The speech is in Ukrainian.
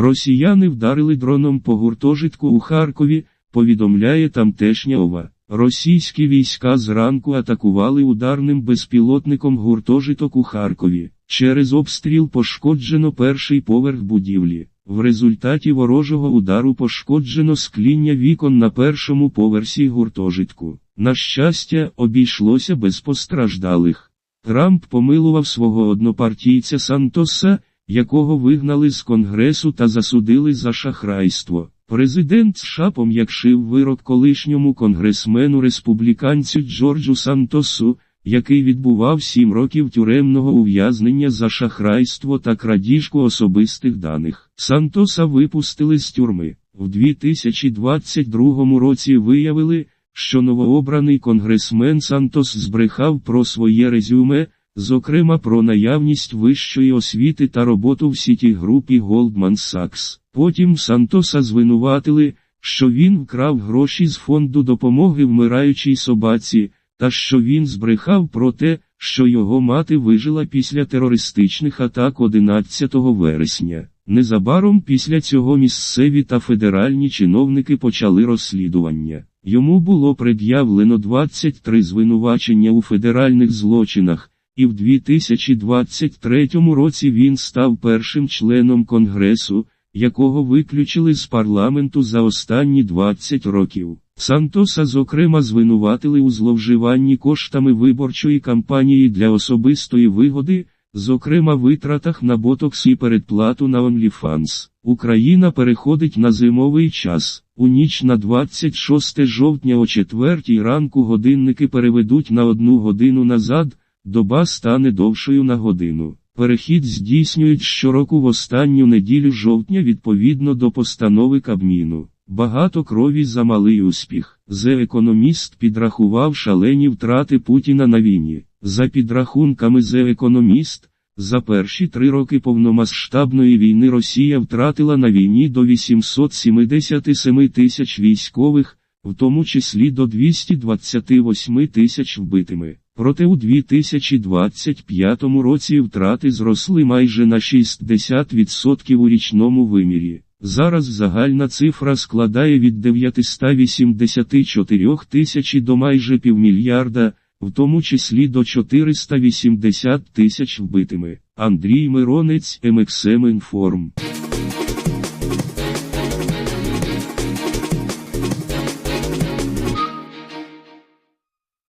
Росіяни вдарили дроном по гуртожитку у Харкові, повідомляє тамтешня ова. Російські війська зранку атакували ударним безпілотником гуртожиток у Харкові. Через обстріл пошкоджено перший поверх будівлі. В результаті ворожого удару пошкоджено скління вікон на першому поверсі гуртожитку. На щастя, обійшлося без постраждалих. Трамп помилував свого однопартійця Сантоса, якого вигнали з Конгресу та засудили за шахрайство. Президент США пом'якшив вирок колишньому конгресмену республіканцю Джорджу Сантосу, який відбував сім років тюремного ув'язнення за шахрайство та крадіжку особистих даних. Сантоса випустили з тюрми. В 2022 році виявили, що новообраний конгресмен Сантос збрехав про своє резюме, зокрема про наявність вищої освіти та роботу в сіті групі Goldman Sachs. Потім Сантоса звинуватили, що він вкрав гроші з фонду допомоги вмираючій собаці, та що він збрехав про те, що його мати вижила після терористичних атак 11 вересня. Незабаром після цього місцеві та федеральні чиновники почали розслідування. Йому було пред'явлено 23 звинувачення у федеральних злочинах, і в 2023 році він став першим членом Конгресу, якого виключили з парламенту за останні 20 років. Сантоса зокрема звинуватили у зловживанні коштами виборчої кампанії для особистої вигоди, зокрема витратах на ботокс і передплату на OnlyFans. Україна переходить на зимовий час. У ніч на 26 жовтня о 4 ранку годинники переведуть на одну годину назад, доба стане довшою на годину. Перехід здійснюють щороку в останню неділю жовтня відповідно до постанови Кабміну. Багато крові за малий успіх. The Economist підрахував шалені втрати Путіна на війні. За підрахунками The Economist, за перші три роки повномасштабної війни Росія втратила на війні до 877 тисяч військових, в тому числі до 228 тисяч вбитими. Проте у 2025 році втрати зросли майже на 60% у річному вимірі. Зараз загальна цифра складає від 984 тисячі до майже півмільярда, в тому числі до 480 тисяч вбитими. Андрій Миронець МХМ Інформ.